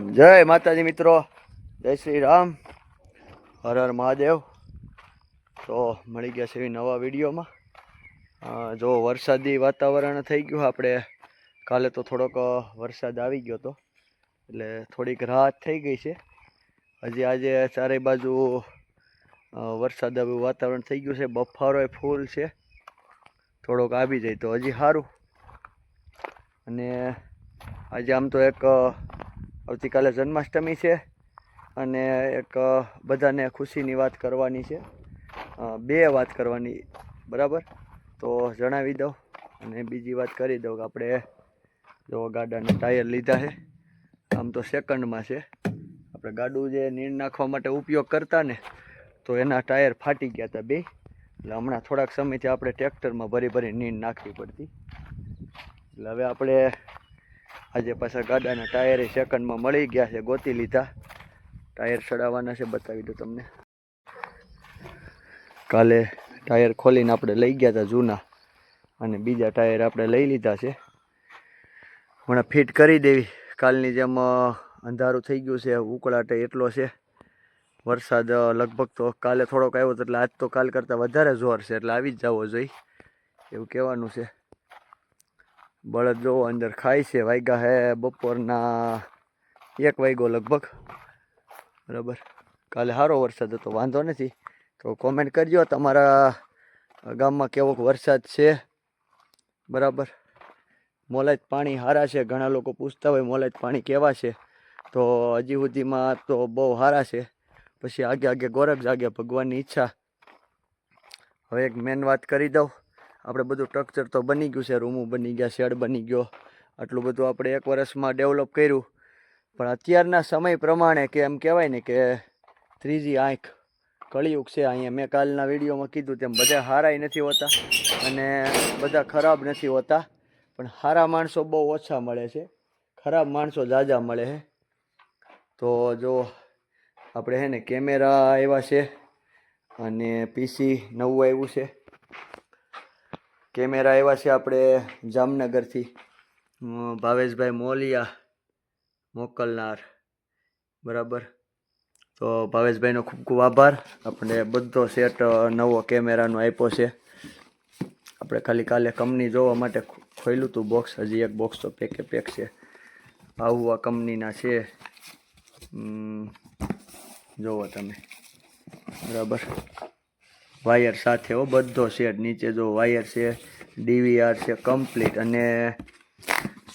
જય માતાજી મિત્રો, જય શ્રી રામ, હર હર મહાદેવ. તો મળી ગયા છે નવા વિડીયોમાં. જો વરસાદી વાતાવરણ થઈ ગયું, આપણે કાલે તો થોડોક વરસાદ આવી ગયો હતો, એટલે થોડીક રાહત થઈ ગઈ છે. હજી આજે ચારે બાજુ વરસાદ આવ્યું વાતાવરણ થઈ ગયું છે, બફારોય ફૂલ છે, થોડોક આવી જાય તો હજી સારું. અને આજે આમ તો એક આવતીકાલે જન્માષ્ટમી છે અને એક બધાને ખુશીની વાત કરવાની છે. બે વાત કરવાની, બરાબર? તો જણાવી દઉં અને બીજી વાત કરી દઉં કે આપણે જો ગાડાના ટાયર લીધા છે. આમ તો સેકન્ડમાં છે. આપણે ગાડું જે નીણ નાખવા માટે ઉપયોગ કરતા ને, તો એના ટાયર ફાટી ગયા હતા બે. એટલે હમણાં થોડાક સમયથી આપણે ટ્રેક્ટરમાં ભરી ભરી નીણ નાખવી પડતી. એટલે હવે આપણે આજે પાછા ગાડાના ટાયર સેકન્ડમાં મળી ગયા છે, ગોતી લીધા. ટાયર ચડાવવાના છે, બતાવી દઉં તમને. કાલે ટાયર ખોલીને આપણે લઈ ગયા હતા જૂના અને બીજા ટાયર આપણે લઈ લીધા છે. હમણાં ફિટ કરી દેવી. કાલની જેમ અંધારું થઈ ગયું છે, ઉકળાટ એટલો છે. વરસાદ લગભગ તો કાલે થોડોક આવ્યો હતો એટલે આજ તો કાલ કરતાં વધારે જોર છે, એટલે આવી જ જવો જોઈએ. એવું કહેવાનું છે. બળદ જોવો અંદર ખાય છે વાગ્યા હે બપોરના એક વાગ્યો લગભગ. બરાબર? કાલે સારો વરસાદ હતો, વાંધો નથી. તો કોમેન્ટ કરજો તમારા ગામમાં કેવોક વરસાદ છે. બરાબર? મોલાજ પાણી સારા છે, ઘણા લોકો પૂછતા હોય મોલાજ પાણી કેવા છે. તો હજી સુધીમાં તો બહુ સારા છે. પછી આગે આગે ગોરખ જાગે ભગવાનની ઈચ્છા. હવે એક મેન વાત કરી દઉં. આપણે બધું સ્ટ્રક્ચર તો બની ગયું છે, રૂમો બની ગયા શેડ બની ગયો. આટલું બધું આપણે એક વર્ષમાં ડેવલપ કર્યું. પણ અત્યારના સમય પ્રમાણે કે એમ કહેવાય ને કે ત્રીજી આંખ કળિયુગ છે, અહીંયા મેં કાલના વિડીયોમાં કીધું તેમ બધા હારાય નથી હોતા અને બધા ખરાબ નથી હોતા. પણ સારા માણસો બહુ ઓછા મળે છે, ખરાબ માણસો જાજા મળે છે. તો જો આપણે હે ને કેમેરા આવ્યા છે અને પીસી નવું આવ્યું છે. કેમેરા આવ્યા છે આપણે જામનગરથી. ભાવેશભાઈ મોલિયા મોકલનાર. બરાબર? તો ભાવેશભાઈનો ખૂબ ખૂબ આભાર. આપણે બધો સેટ નવો કેમેરાનો આપ્યો છે. આપણે ખાલી કાલે કંપની જોવા માટે ખોલ્યું હતું બોક્સ હજી એક બોક્સ તો પેકે પેક છે. આવું આ કંપનીના છે. જુઓ તમે. બરાબર? વાયર સાથે હો, બધો સેટ નીચે જો વાયર છે, ડીવીઆર છે, કમ્પ્લીટ. અને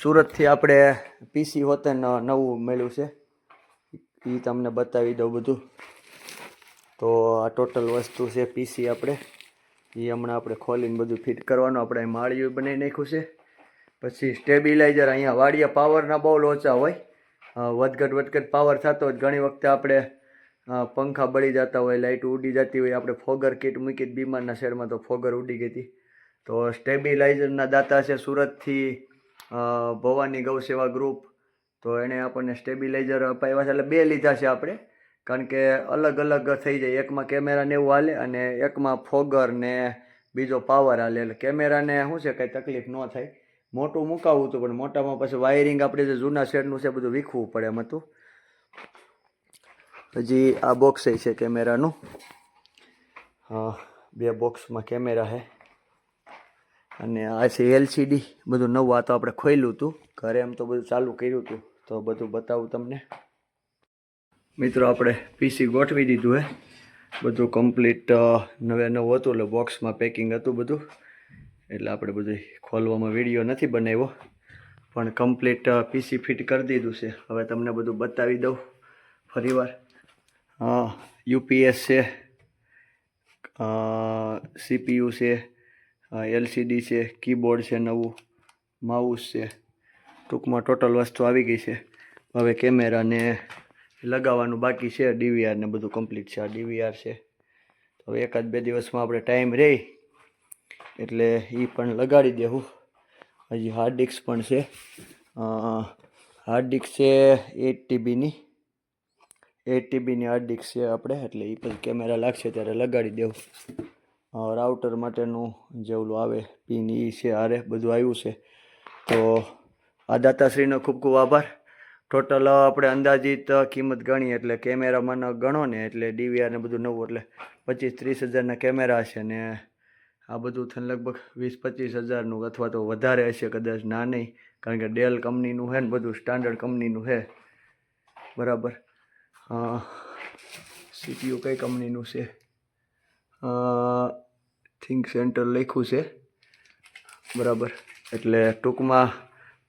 સુરતથી આપણે પીસી હોતે ન- નવું મળ્યું છે. એ તમને બતાવી દઉં બધું. તો આ ટોટલ વસ્તુ છે પીસી આપણે. એ હમણાં આપણે ખોલીને બધું ફિટ કરવાનું. આપણે માળિયું બનાવી નાખ્યું છે. પછી સ્ટેબિલાઇઝર અહીંયા વાડિયા પાવરના બહુ લોચા હોય. વધઘટ વધઘટ પાવર થતો ઘણી વખતે આપણે પંખા બળી જતા હોય લાઇટ ઉડી જતી હોય, આપણે ફોગર કીટ મૂકી બીમારના શેરમાં તો ફોગર ઉડી ગઈ હતી. તો સ્ટેબિલાઇઝરના દાતા છે સુરતથી ભવાની ગૌસેવા ગ્રુપ. તો એણે આપણને સ્ટેબિલાઇઝર અપાવ્યા છે, એટલે બે લીધા છે આપણે. કારણ કે અલગ અલગ થઈ જાય, એકમાં કેમેરા ને એવું હાલે અને એકમાં ફોગર ને બીજો પાવર હાલે. એટલે કેમેરાને શું છે, કંઈ તકલીફ ન થાય. મોટું મુકાવવું હતું, પણ મોટામાં પછી વાયરિંગ આપણે જે જૂના શેડનું છે, બધું વીખવું પડે એમ હતું. હજી આ બોક્સ છે કેમેરાનું. બે બોક્સમાં કેમેરા છે અને આ છે એલસીડી બધું નવું આ તો આપણે ખોલ્યું હતું. ઘરે એમ તો બધું ચાલુ કર્યું હતું. તો બધું બતાવું તમને. મિત્રો, આપણે પીસી ગોઠવી દીધું હે. બધું કમ્પ્લીટ નવે નવું હતું એટલે બોક્સમાં પેકિંગ હતું બધું. એટલે આપણે બધું ખોલવામાં વીડિયો નથી બનાવ્યો. પણ કમ્પ્લીટ પીસી ફિટ કરી દીધું છે. હવે તમને બધું બતાવી દઉં ફરીવાર. યુપીએસ છે સીપીયુ છે એલસીડી છે, કીબોર્ડ છે નવું, માઉસ છે. ટૂંકમાં ટોટલ વસ્તુ આવી ગઈ છે. હવે કેમેરાને લગાવવાનું બાકી છે ડીવીઆર ને બધું કમ્પ્લીટ છે. આ ડીવીઆર છે. હવે એકાદ બે દિવસમાં આપણે ટાઈમ રહે એટલે એ પણ લગાડી દેવું હજી હાર્ડ ડિસ્ક પણ છે. હાર્ડ ડિસ્ક છે એટ ટીબીની. એટ ટીબીની હાર્ડ ડિસ્ક છે આપણે, એટલે એ પછી કેમેરા લાગશે ત્યારે લગાડી દેવું. રાઉટર માટેનું જે ઓલું આવે, પિન એ છે આરે બધું આવ્યું છે. તો આ દાતાશ્રીનો ખૂબ ખૂબ આભાર. ટોટલ આપણે અંદાજિત કિંમત ગણી, એટલે કેમેરામાં ગણો ને, એટલે ડીવીઆર ને બધું નવું, એટલે પચીસ ત્રીસ હજારના કેમેરા હશે ને, આ બધું થઈને લગભગ વીસ પચીસ હજારનું અથવા તો વધારે હશે કદાચ, ના નહીં. કારણ કે ડેલ કંપનીનું છે ને, બધું સ્ટાન્ડર્ડ કંપનીનું છે. બરાબર. સીપીયુ કઈ કંપનીનું છે? થિંક સેન્ટર લખ્યું છે. બરાબર. એટલે ટૂંકમાં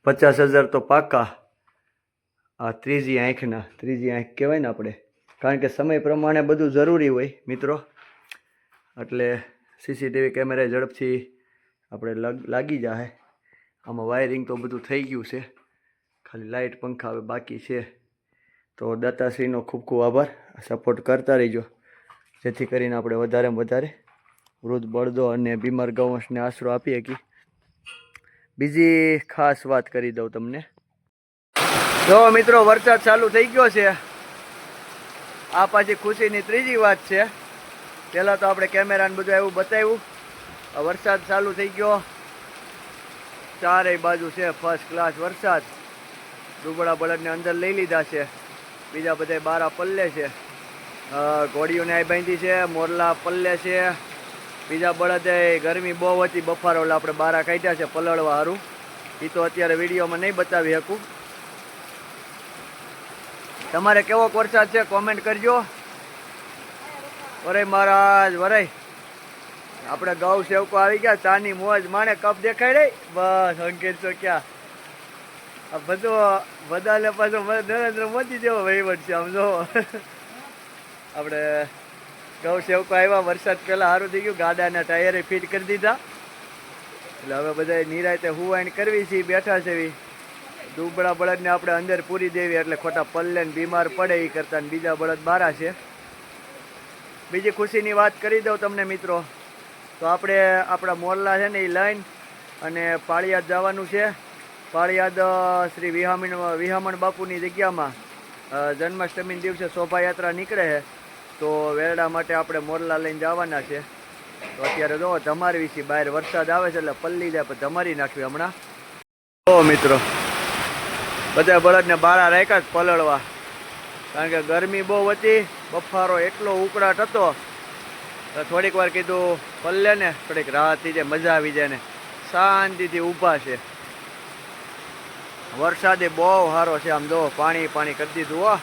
પચાસ હજાર તો પાકા. આ ત્રીજી આંખના, ત્રીજી આંખ કહેવાય ને આપણે. કારણ કે સમય પ્રમાણે બધું જરૂરી હોય, મિત્રો. એટલે સીસીટીવી કેમેરા ઝડપથી આપણે લગ જાય આમાં વાયરિંગ તો બધું થઈ ગયું છે. ખાલી લાઇટ પંખા હવે બાકી છે. તો દાતાશ્રીનો ખૂબ ખૂબ આભાર. સપોર્ટ કરતા રહીજો. જેથી કરીને આપણે વધારેમાં વધારે વૃદ્ધ બળદો અને બીમાર ગૌવંશને આશરો આપી શકીએ. બીજી ખાસ વાત કરી દઉં તમને. જો મિત્રો, વરસાદ ચાલુ થઈ ગયો છે. આ પાછી ખુશીની ત્રીજી વાત છે. પહેલાં તો આપણે કેમેરાને બધું એવું બતાવ્યું. વરસાદ ચાલુ થઈ ગયો. ચારેય બાજુ છે ફર્સ્ટ ક્લાસ વરસાદ. દુબળા બળદને અંદર લઈ લીધા છે. બીજા બધા બારા પલ્લે છે. ઘોડીઓને આ બાંધી છે, મોરલા પલ્લે છે. બીજા બળદે ગરમી બહુ હતી બફારો એટલે આપણે બારા કાઢ્યા છે પલળવા સારું એ તો અત્યારે વિડીયોમાં નહીં બતાવી શકું. તમારે કેવો વરસાદ છે કોમેન્ટ કરજો. વરાય મહારાજ, વરાય. આપણે ગૌ સેવકો આવી ગયા, ચાની મોજ માણે કપ દેખાય રે બસ, અંકિત તો ક્યાં આ બધો બધાને પાછો નરેન્દ્ર મોદી જેવો વહીવટ છે, આમ જો. આપણે ગૌ સેવકો આવ્યા, વરસાદ પહેલાં સારું થઈ ગયું, ગાડાના ટાયરે ફિટ કરી દીધા. એટલે હવે બધા નિરાયતે હુવાઈન કરવી છે બેઠા છે એવી દુબળા બળદને આપણે અંદર પૂરી દેવી, એટલે ખોટા પલ્લે બીમાર પડે એ કરતા ને બીજા બળદ બારા છે. બીજી ખુશીની વાત કરી દઉં તમને, મિત્રો. તો આપણે આપણા મોરલા છે ને એ લઈને અને પાળિયાદ જવાનું છે. પાળિયાદ શ્રી વિહામણ વિહામણ બાપુની જગ્યામાં જન્માષ્ટમી દિવસે શોભાયાત્રા નીકળે છે. તો વેરડા માટે આપણે મોરલા લઈને જવાના છે. તો અત્યારે જો ધમારવી છે બહાર વરસાદ આવે છે એટલે પલ્લી જાય, પણ ધમારી નાખવી હમણાં. ઓ મિત્રો, બધા બળદને બારા રાખ્યા જ પલળવા. કારણ કે ગરમી બહુ હતી, બફારો એટલો ઉકળાટ હતો. થોડીક વાર કીધું પલ્લે ને થોડીક રાહત થઈ જાય મજા આવી જાય ને. શાંતિથી ઊભા છે. વરસાદે બહુ સારો છે આમ જો પાણી પાણી કરી દીધું, હો.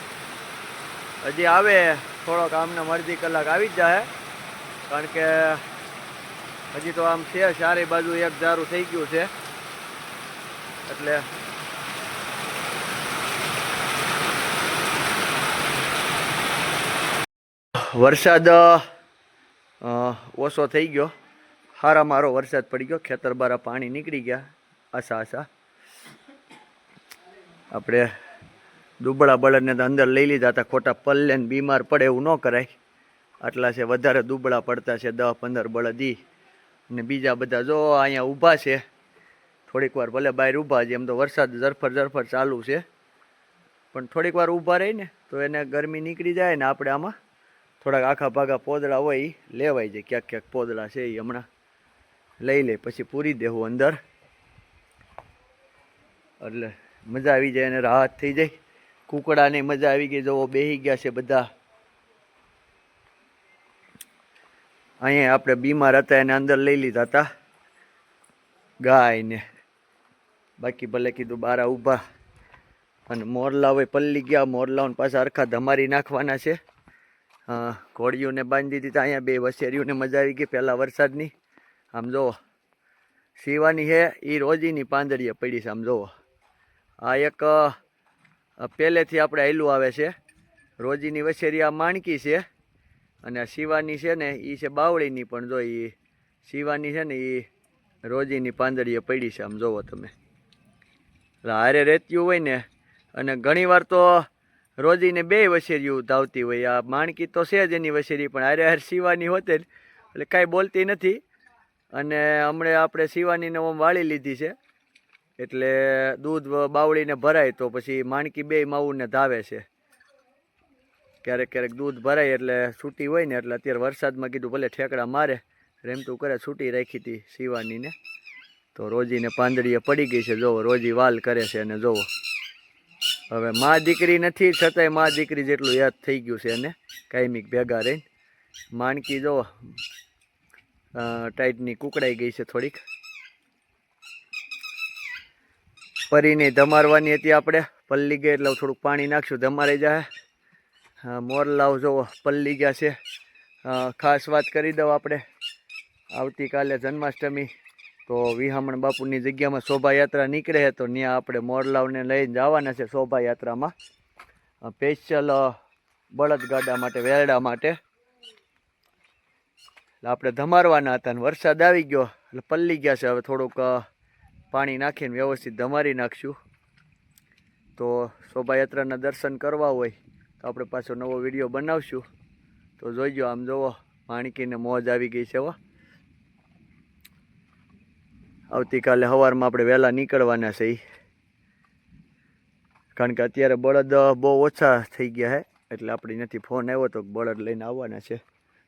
હજી આવે, થોડોક આમને અડધી કલાક આવી જ જાય કારણ કે હજી તો આમ છે, ચારે બાજુ એક ધારું થઈ ગયું છે. એટલે વરસાદ ઓછો થઈ ગયો. હારા મારો વરસાદ પડી ગયો. ખેતર બારા પાણી નીકળી ગયા. આશા આશા. આપણે દુબળા બળદને તો અંદર લઈ લીધા હતા, ખોટા પલ્લે ને બીમાર પડે એવું ન કરાય. આટલા છે, વધારે દુબળા પડતા છે દસ પંદર બળદ ઈ. ને બીજા બધા જો અહીંયા ઊભા છે, થોડીક વાર ભલે બહાર ઊભા છે, એમ તો વરસાદ ઝરફર ઝરફર ચાલુ છે. પણ થોડીક વાર ઊભા રહી ને, તો એને ગરમી નીકળી જાય ને આપણે આમાં થોડાક આખા ભાગા પોદળા હોય એ લેવાય જાય ક્યાંક ક્યાંક પોદળા છે એ હમણાં. લઈ લે, પછી પૂરી દેવું અંદર. એટલે મજા આવી જાય અને રાહત થઈ જાય. કુકડાને મજા આવી ગઈ. જવો બેહી ગયા છે બધા. અહીંયા આપણે બીમાર હતા, એને અંદર લઈ લીધા હતા. ગાયને. બાકી ભલે કીધું બારા ઊભા. અને મોરલા હોય પલ્લી ગયા. મોરલાઓને પાછા હરખા ધમારી નાખવાના છે. હા, ઘોડીઓને બાંધી દીધા. અહીંયા બે વસેરીઓને મજા આવી ગઈ પહેલાં વરસાદની. આમ જુઓ સીવાની છે એ રોજીની પાંદડીએ પડી છે. આમ જુઓ. આ એક પહેલેથી આપણે આયલું આવે છે. રોજીની વસેરી આ માણકી છે અને શિવાની છે ને એ છે બાવળીની પણ જો એ શિવાની છે ને એ રોજીની પાંદડીએ પડી છે. આમ જોવો તમે. એટલે હારે રહેતું હોય ને અને ઘણીવાર તો રોજીને બે વછેરીઓ ધાવતી હોય. આ માણકી તો છે જ એની વસેરી પણ હારે હારે શિવાની હોતે એટલે કાંઈ બોલતી નથી. અને હમણાં આપણે શિવાનીને ઓમ વાળી લીધી છે. એટલે દૂધ બાવળીને ભરાય તો પછી માણકી બે માવુને ધાવે છે. ક્યારેક ક્યારેક દૂધ ભરાય એટલે છૂટી હોય ને એટલે અત્યારે વરસાદમાં કીધું ભલે ઠેકડા મારે, રેમતું કરે, છૂટી રાખી હતી શિવાનીને તો રોજીને પાંદડીએ પડી ગઈ છે, જોવો, રોજી વાલ કરે છે અને જોવો. હવે મા દીકરી નથી, છતાંય મા દીકરી જેટલું યાદ થઈ ગયું છે એને, કાયમિક ભેગા રહીને. માણકી જોવો ટાઈટની કુકડાઈ ગઈ છે થોડીક. પરીને ધમારવાની હતી આપણે. પલ્લી ગઈ એટલે થોડુંક પાણી નાખશું. ધમારી જાય મોરલાવ જો પલ્લી ગયા છે. ખાસ વાત કરી દઉં આપણે. આવતીકાલે જન્માષ્ટમી. તો વિહામણ બાપુની જગ્યામાં શોભાયાત્રા નીકળે છે, તો ત્યાં આપણે મોરલાવને લઈને જવાના છે શોભાયાત્રામાં. સ્પેશિયલ બળદગાડા માટે, વેરડા માટે. આપણે ધમારવાના હતા ને વરસાદ આવી ગયો. એટલે પલ્લી ગયા છે. હવે થોડુંક પાણી નાખીને વ્યવસ્થિત ધમારી નાખશું. તો શોભાયાત્રાના દર્શન કરવા હોય તો આપણે પાછો નવો વીડિયો બનાવશું. તો જોઈજો, આમ જોવો, માણકીને મોજ આવી ગઈ છે હો. આવતીકાલે સવારમાં આપણે વહેલા નીકળવાના છે. કારણ કે અત્યારે બળદ બહુ ઓછા થઈ ગયા છે એટલે આપણે નથી ફોન આવ્યો તો બળદ લઈને આવવાના છે.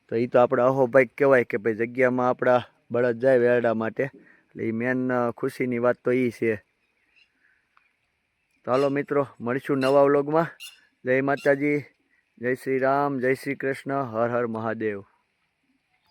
તો એ તો આપણે અહોભાઈ કહેવાય કે ભાઈ જગ્યામાં આપણા બળદ જાય વેરડા માટે. એટલે એ મેન ખુશીની વાત તો એ છે. ચાલો મિત્રો, મળીશું નવા વ્લોગમાં. જય માતાજી, જય શ્રી રામ, જય શ્રી કૃષ્ણ, હર હર મહાદેવ.